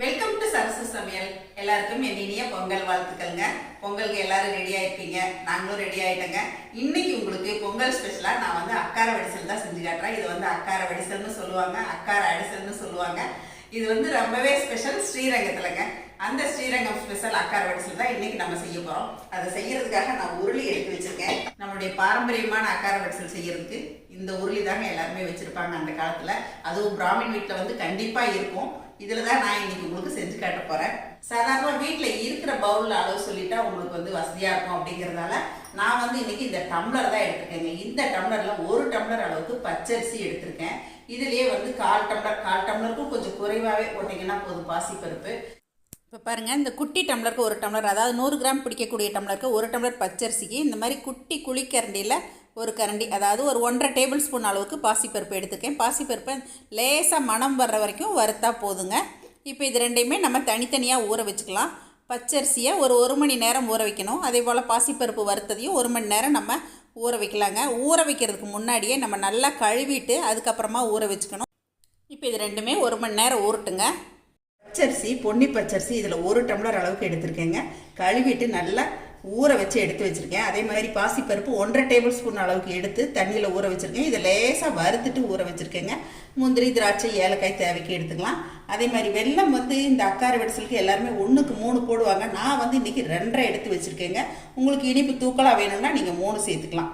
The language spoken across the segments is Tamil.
வெல்கம் டு சரசு சமையல். எல்லாருக்கும் என் இனிய பொங்கல் வாழ்த்துக்கள்ங்க. பொங்கலுக்கு எல்லாரும் ரெடி ஆயிருப்பீங்க. நாங்களும் ரெடி ஆயிட்டோங்க. இன்னைக்கு உங்களுக்கு பொங்கல் ஸ்பெஷலா நான் வந்து அக்கார வடிசல் தான் செஞ்சு காட்டுறேன். இது வந்து அக்கார வடிசல்னு சொல்லுவாங்க. அக்கார அடிசல்னு சொல்லுவாங்க. இது வந்து ரொம்பவே ஸ்பெஷல் ஸ்ரீரங்கத்துலங்க. அந்த ஸ்ரீரங்கம் ஸ்பெஷல் அக்கார வடிசல் தான் இன்னைக்கு நம்ம செய்ய போறோம். அதை செய்யறதுக்காக நான் உருளி எடுத்து வச்சிருக்கேன். நம்மளுடைய பாரம்பரியமான அக்கார வடிசல் செய்யறதுக்கு இந்த உருளி தாங்க எல்லாருமே வச்சிருப்பாங்க அந்த காலத்துல. அதுவும் பிராமின் வீட்டில் வந்து கண்டிப்பா இருக்கும். இதில் தான் நான் இன்னைக்கு உங்களுக்கு செஞ்சு காட்ட போகிறேன் சாதாரண வீட்டில் இருக்கிற பவுலில் அளவு சொல்லிட்டா உங்களுக்கு வந்து வசதியாக இருக்கும் அப்படிங்கிறதால நான் வந்து இன்னைக்கு இந்த டம்ளர் தான் எடுத்துருக்கேங்க இந்த டம்ளரில் ஒரு டம்ளர் அளவுக்கு பச்சரிசி எடுத்திருக்கேன். இதுலேயே வந்து கால் டம்ளர் கால் டம்ளருக்கும் கொஞ்சம் குறைவாகவே போட்டீங்கன்னா போதும் பாசிப்பருப்பு. இப்போ பாருங்கள் இந்த குட்டி டம்ளருக்கு ஒரு டம்ளர் அதாவது நூறு கிராம் பிடிக்கக்கூடிய டம்ளருக்கு ஒரு டம்ளர் பச்சரிசிக்கு இந்த மாதிரி குட்டி குழிக்கரண்டியில் ஒரு கரண்டி அதாவது ஒரு ஒன்றரை டேபிள் ஸ்பூன் அளவுக்கு பாசிப்பருப்பு எடுத்துக்கேன். பாசிப்பருப்பை லேசாக மணம் வர்ற வரைக்கும் வறுத்தா போதுங்க. இப்போ இது ரெண்டையுமே நம்ம தனித்தனியாக ஊற வச்சுக்கலாம். பச்சரிசியை ஒரு ஒரு மணி நேரம் ஊற வைக்கணும். அதே போல் பாசிப்பருப்பு வறுத்ததையும் ஒரு மணி நேரம் நம்ம ஊற வைக்கலாங்க. ஊற வைக்கிறதுக்கு முன்னாடியே நம்ம நல்லா கழுவிட்டு அதுக்கப்புறமா ஊற வச்சுக்கணும். இப்போ இது ரெண்டுமே ஒரு மணி நேரம் ஊறட்டுங்க. பச்சரிசி பொன்னி பச்சரிசி இதில் ஒரு டம்ளர் அளவுக்கு எடுத்திருக்கேங்க. கழுவிட்டு நல்லா ஊற வச்சு எடுத்து வச்சுருக்கேன். அதே மாதிரி பாசிப்பருப்பு ஒன்றரை டேபிள் ஸ்பூன் அளவுக்கு எடுத்து தண்ணியில் ஊற வச்சுருக்கேன். இதை லேசாக வறுத்துட்டு ஊற வச்சுருக்கேங்க. முந்திரி திராட்சை ஏலக்காய் தேவைக்கு எடுத்துக்கலாம். அதே மாதிரி வெல்லம் வந்து இந்த அக்கார வெடிசலுக்கு எல்லாருமே ஒன்றுக்கு மூணு போடுவாங்க. நான் வந்து இன்றைக்கி ரெண்டரை எடுத்து வச்சுருக்கேங்க. உங்களுக்கு இனிப்பு தூக்கலாக வேணும்னா நீங்கள் மூணு சேர்த்துக்கலாம்.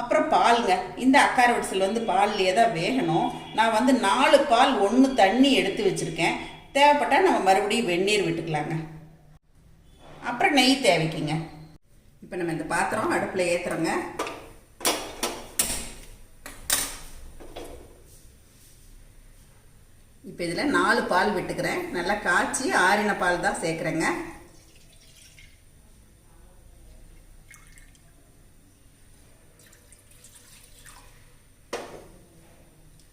அப்புறம் பாலுங்க. இந்த அக்கார வடிசல் வந்து பால்லையே தான் வேகணும். நான் வந்து நாலு பால் ஒன்று தண்ணி எடுத்து வச்சுருக்கேன். தேவைப்பட்டால் நம்ம மறுபடியும் வெந்நீர் விட்டுக்கலாங்க. அப்புறம் நெய் தேவைக்குங்க. இப்போ நம்ம இந்த பாத்திரம் அடுப்பில் ஏற்றுறோங்க இப்போ இதில் நாலு பால் விட்டுக்கிறேன். நல்லா காய்ச்சி ஆறின பால் தான் சேர்க்குறேங்க.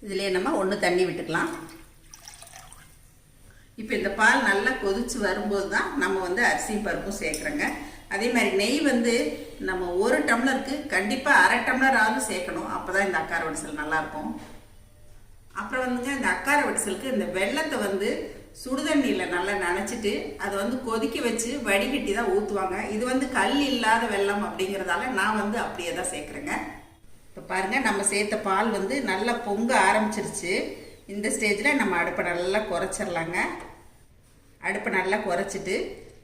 இதிலே நம்ம ஒன்று தண்ணி விட்டுக்கலாம். இப்போ இந்த பால் நல்லா கொதிச்சு வரும்போது தான் நம்ம வந்து அரிசியும் பருப்பும் சேர்க்குறோங்க. அதே மாதிரி நெய் வந்து நம்ம ஒரு டம்ளருக்கு கண்டிப்பாக அரை டம்ளராவது சேர்க்கணும். அப்போ தான் இந்த அக்கார வடிசல் நல்லாயிருக்கும். அப்புறம் வந்துங்க இந்த அக்கார வடிசலுக்கு இந்த வெள்ளத்தை வந்து சுடுதண்ணியில் நல்லா நனைச்சிட்டு அதை வந்து கொதிக்க வச்சு வடிகட்டி தான் ஊற்றுவாங்க இது வந்து கல் இல்லாத வெள்ளம் அப்படிங்கிறதால நான் வந்து அப்படியே தான் சேர்க்குறேங்க. இப்போ பாருங்கள் நம்ம சேர்த்த பால் வந்து நல்லா பொங்க ஆரம்பிச்சிருச்சு. இந்த ஸ்டேஜில் நம்ம அடுப்பை நல்லா குறைச்சிடலாங்க அடுப்பை நல்லா குறைச்சிட்டு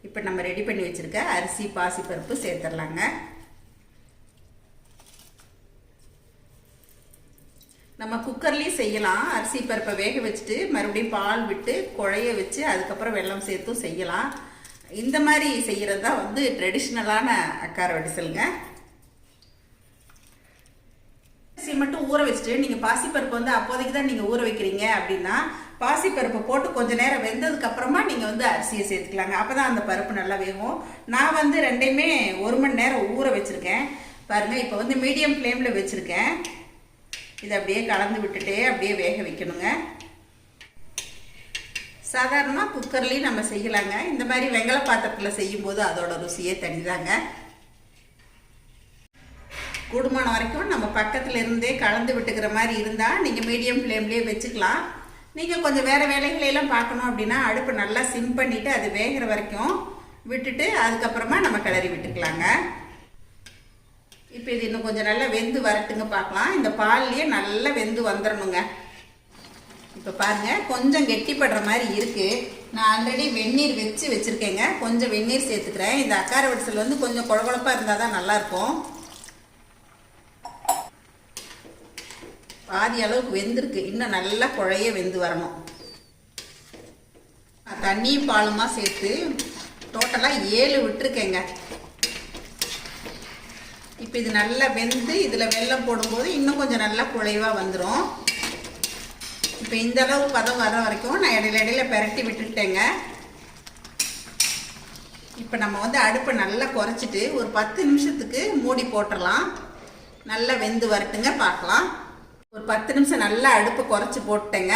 இப்போ நம்ம ரெடி பண்ணி வச்சுருக்க அரிசி பாசிப்பருப்பு சேர்த்துடலாங்க. நம்ம குக்கர்லேயும் செய்யலாம். அரிசி பருப்பை வேக வச்சுட்டு மறுபடியும் பால் விட்டு குழைய வச்சு அதுக்கப்புறம் வெல்லம் சேர்த்தும் செய்யலாம். இந்த மாதிரி செய்கிறது தான் வந்து ட்ரெடிஷ்னலான அக்கார வடிசலுங்க. அரிசி மட்டும் ஊற வச்சுட்டு நீங்கள் பாசிப்பருப்பு வந்து அப்போதைக்கு தான் நீங்கள் ஊற வைக்கிறீங்க அப்படின்னா பாசிப்பருப்பு போட்டு கொஞ்சம் நேரம் வெந்ததுக்கு அப்புறமா நீங்கள் வந்து அரிசியை சேர்த்துக்கலாங்க. அப்போ தான் அந்த பருப்பு நல்லா வேகும். நான் வந்து ரெண்டையுமே ஒரு மணி நேரம் ஊற வச்சுருக்கேன். பாருங்கள் இப்போ வந்து மீடியம் ஃப்ளேமில் வச்சுருக்கேன். இதை அப்படியே கலந்து விட்டுட்டே அப்படியே வேக வைக்கணுங்க. சாதாரணமாக குக்கர்லேயும் நம்ம செய்யலாங்க. இந்த மாதிரி வெங்கல பாத்திரத்தில் செய்யும்போது அதோட ருசியே தனிதாங்க. கூடுமான வரைக்கும் நம்ம பக்கத்தில் இருந்தே கலந்து விட்டுக்கிற மாதிரி இருந்தால் நீங்கள் மீடியம் ஃப்ளேம்லேயே வச்சுக்கலாம். நீங்கள் கொஞ்சம் வேறு வேலைகளையெல்லாம் பார்க்கணும் அப்படின்னா அடுப்பு நல்லா சிம் பண்ணிவிட்டு அது வேகிற வரைக்கும் விட்டுட்டு அதுக்கப்புறமா நம்ம கிளறி விட்டுக்கலாங்க. இப்போ இது இன்னும் கொஞ்சம் நல்லா வெந்து வரட்டுங்க பார்க்கலாம். இந்த பால்லையே நல்லா வெந்து வந்துடணுங்க இப்போ பாருங்கள் கொஞ்சம் கெட்டிப்படுற மாதிரி இருக்குது நான் ஆல்ரெடி வெந்நீர் வச்சு வச்சுருக்கேங்க. கொஞ்சம் வெந்நீர் சேர்த்துக்கிறேன். இந்த அக்கார வடிசல் வந்து கொஞ்சம் குழகுழப்பாக இருந்தால் தான் நல்லாயிருக்கும் பாதி அளவுக்கு வெந்திருக்கு. இன்னும் நல்லா குழைய வெந்து வரணும். தண்ணியும் பாலுமா சேர்த்து டோட்டலாக ஏழு விட்டுருக்கேங்க. இப்போ இது நல்லா வெந்து இதில் வெள்ளம் போடும்போது இன்னும் கொஞ்சம் நல்லா குழைவாக வந்துடும் இப்போ இந்த அளவு பதம் வர வரைக்கும் நான் இடையில இடையில பெரட்டி விட்டுட்டேங்க. இப்போ நம்ம வந்து அடுப்பை நல்லா குறைச்சிட்டு ஒரு பத்து நிமிஷத்துக்கு மூடி போட்டுடலாம் நல்லா வெந்து வரட்டுங்க பார்க்கலாம். ஒரு பத்து நிமிஷம் நல்லா அடுப்பு குறைச்சி போட்டுட்டேங்க.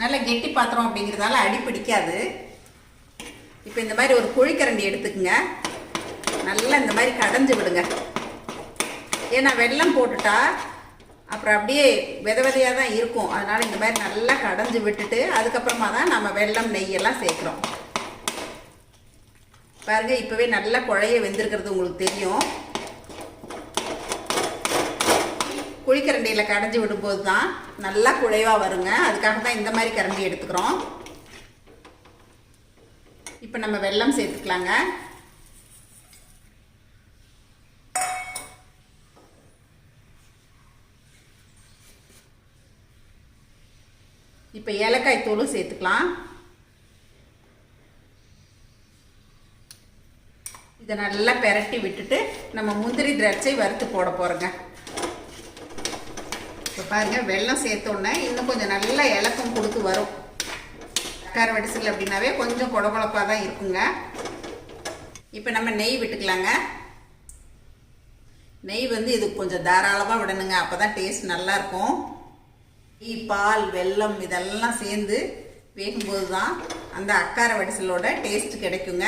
நல்லா கெட்டி பாத்திரம் அப்படிங்கிறதால அடி பிடிக்காது. இப்போ இந்த மாதிரி ஒரு குழிக்கரண்டி எடுத்துக்கோங்க. நல்லா இந்த மாதிரி கடைஞ்சி விடுங்க. ஏன்னா வெல்லம் போட்டுட்டா அப்புறம் அப்படியே வித விதையாக தான் இருக்கும். அதனால் இந்த மாதிரி நல்லா கடைஞ்சி விட்டுட்டு அதுக்கப்புறமா தான் நம்ம வெல்லம் நெய்யெல்லாம் சேர்க்குறோம். பாருங்கள் இப்போவே நல்லா குழைய வெந்திருக்கிறது உங்களுக்கு தெரியும். குழிக்கரண்டியில் கடைஞ்சி விடும்போது தான் நல்லா குழைவாக வருங்க. அதுக்காக தான் இந்த மாதிரி கரண்டி எடுத்துக்கிறோம். இப்போ நம்ம வெள்ளம் சேர்த்துக்கலாங்க. இப்போ ஏலக்காய் தூளும் சேர்த்துக்கலாம். இதை நல்லா பெரட்டி விட்டுட்டு நம்ம முந்திரி திராட்சை வறுத்து போட போகிறோங்க இப்போ பாருங்கள் வெல்லம் சேர்த்தோன்னே இன்னும் கொஞ்சம் நல்லா இலக்கம் கொடுத்து வரும். கார வடிசல் அப்படின்னாவே கொஞ்சம் கொழகொழப்பாக தான் இருக்குங்க. இப்போ நம்ம நெய் விட்டுக்கலாங்க. நெய் வந்து இது கொஞ்சம் தாராளமாக விடணுங்க. அப்போ தான் டேஸ்ட் நல்லாயிருக்கும் டீ பால் வெல்லம் இதெல்லாம் சேர்ந்து வேகும்போது தான் அந்த அக்கார வடிசலோட டேஸ்ட் கிடைக்குங்க.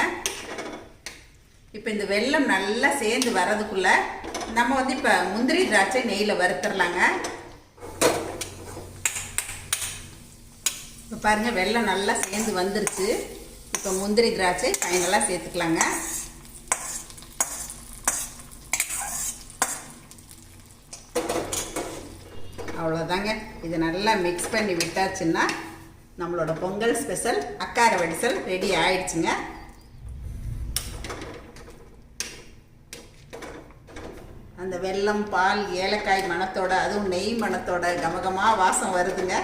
இப்போ இந்த வெல்லம் நல்லா சேர்ந்து வரதுக்குள்ளே நம்ம வந்து இப்போ முந்திரி திராட்சை நெய்யில் வறுத்துடலாங்க இப்போ பாருங்கள் வெள்ளம் நல்லா சேர்ந்து வந்துருச்சு. இப்போ முந்திரி திராட்சை ஃபைனலாக சேர்த்துக்கலாங்க. அவ்வளோதாங்க இது நல்லா மிக்ஸ் பண்ணி விட்டாச்சுன்னா நம்மளோட பொங்கல் ஸ்பெஷல் அக்கார வடிசல் ரெடி ஆயிடுச்சுங்க. அந்த வெல்லம் பால் ஏலக்காய் மணத்தோட அதுவும் நெய் மணத்தோட கமகமாக வாசம் வருதுங்க.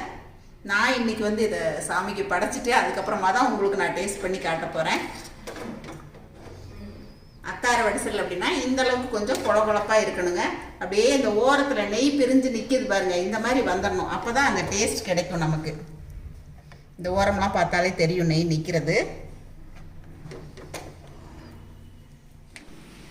நான் இன்னைக்கு வந்து இதை சாமிக்கு படைச்சிட்டு அதுக்கப்புறமா தான் உங்களுக்கு நான் டேஸ்ட் பண்ணி காட்ட போகிறேன் அத்தார வடிசல் அப்படின்னா இந்த அளவுக்கு கொஞ்சம் குழகுழப்பாக இருக்கணுங்க. அப்படியே இந்த ஓரத்தில் நெய் பிரிஞ்சு நிற்கிது பாருங்க இந்த மாதிரி வந்துடணும் அப்போ தான் அந்த டேஸ்ட் கிடைக்கும் நமக்கு. இந்த ஓரம்லாம் பார்த்தாலே தெரியும் நெய் நிற்கிறது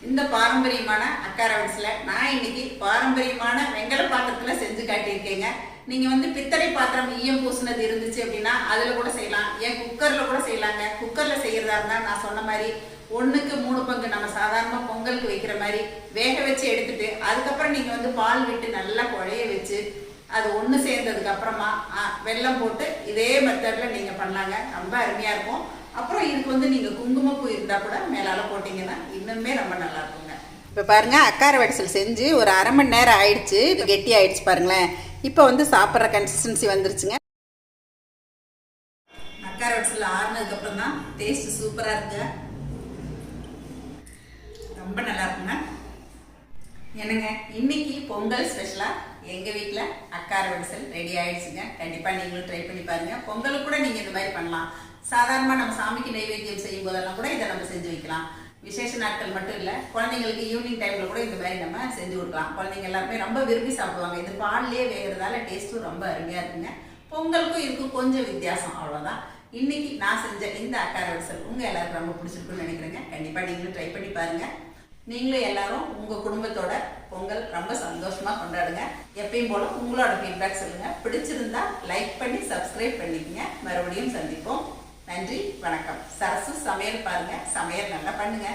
இந்த பாரம்பரியமான அக்கார வடிசல நான் இன்னைக்கு பாரம்பரியமான வெங்கல பாத்திரத்தில் செஞ்சு காட்டியிருக்கேங்க. நீங்கள் வந்து பித்தளை பாத்திரம் ஈயம் பூசினது இருந்துச்சு அப்படின்னா அதில் கூட செய்யலாம். ஏன் குக்கரில் கூட செய்யலாங்க. குக்கரில் செய்கிறதா இருந்தால் நான் சொன்ன மாதிரி ஒன்றுக்கு மூணு பங்கு நம்ம சாதாரணமாக பொங்கலுக்கு வைக்கிற மாதிரி வேக வச்சு எடுத்துட்டு அதுக்கப்புறம் நீங்கள் வந்து பால் விட்டு நல்லா குழைய வச்சு அது ஒன்று சேர்ந்ததுக்கு அப்புறமா ஆ, வெல்லம் போட்டு இதே மெத்தடில் நீங்கள் பண்ணலாங்க. ரொம்ப அருமையாக இருக்கும். அப்புறம் இதுக்கு வந்து நீங்கள் குங்குமப்பூ இருந்தால் கூட மேலால் போட்டிங்கன்னா இன்னுமே ரொம்ப நல்லா இருக்குங்க. இப்போ பாருங்க அக்கார வடசல் செஞ்சு ஒரு அரை மணி நேரம் ஆயிடுச்சு. கெட்டி ஆயிடுச்சு பாருங்களேன். இப்போ வந்து சாப்பிட்ற கன்சிஸ்டன்சி வந்துருச்சுங்க. அக்கார வடிசல் ஆறுனதுக்கு தான் டேஸ்ட் சூப்பராக இருக்குங்க ரொம்ப நல்லா இருக்குங்க. என்னங்க இன்னைக்கு பொங்கல் ஸ்பெஷலாக எங்கள் வீட்டில் அக்கார வடிசல் ரெடி ஆயிடுச்சுங்க. கண்டிப்பாக நீங்களும் ட்ரை பண்ணி பாருங்கள் பொங்கலுக்கு கூட நீங்கள் இந்த மாதிரி பண்ணலாம். சாதாரணமாக நம்ம சாமிக்கு நைவேத்தியம் செய்யும் போதெல்லாம் கூட இதை நம்ம செஞ்சு வைக்கலாம். விசேஷ நாட்கள் மட்டும் இல்லை குழந்தைங்களுக்கு ஈவினிங் டைமில் கூட இந்த மாதிரி நம்ம செஞ்சு கொடுக்கலாம். குழந்தைங்க எல்லாருமே ரொம்ப விரும்பி சாப்பிடுவாங்க. இது பால்லேயே வேகிறதால டேஸ்ட்டும் ரொம்ப அருமையாக இருக்குங்க. பொங்கலுக்கும் இதுக்கும் கொஞ்சம் வித்தியாசம் அவ்வளோதான் இன்னைக்கு நான் செஞ்ச இந்த அக்கார வரிசல் உங்கள் எல்லாருக்கும் ரொம்ப பிடிச்சிருக்குன்னு நினைக்கிறேங்க. கண்டிப்பாக நீங்களும் ட்ரை பண்ணி பாருங்கள் நீங்களும் எல்லாரும் உங்கள் குடும்பத்தோட பொங்கல் ரொம்ப சந்தோஷமாக கொண்டாடுங்க. எப்பயும் போல உங்களோட ஃபீட்பேக் சொல்லுங்கள் பிடிச்சிருந்தா லைக் பண்ணி சப்ஸ்கிரைப் பண்ணிக்கங்க. மறுபடியும் சந்திப்போம். நன்றி வணக்கம். சரசு சமையல் பாருங்க. சமையல் நல்லா பண்ணுங்க.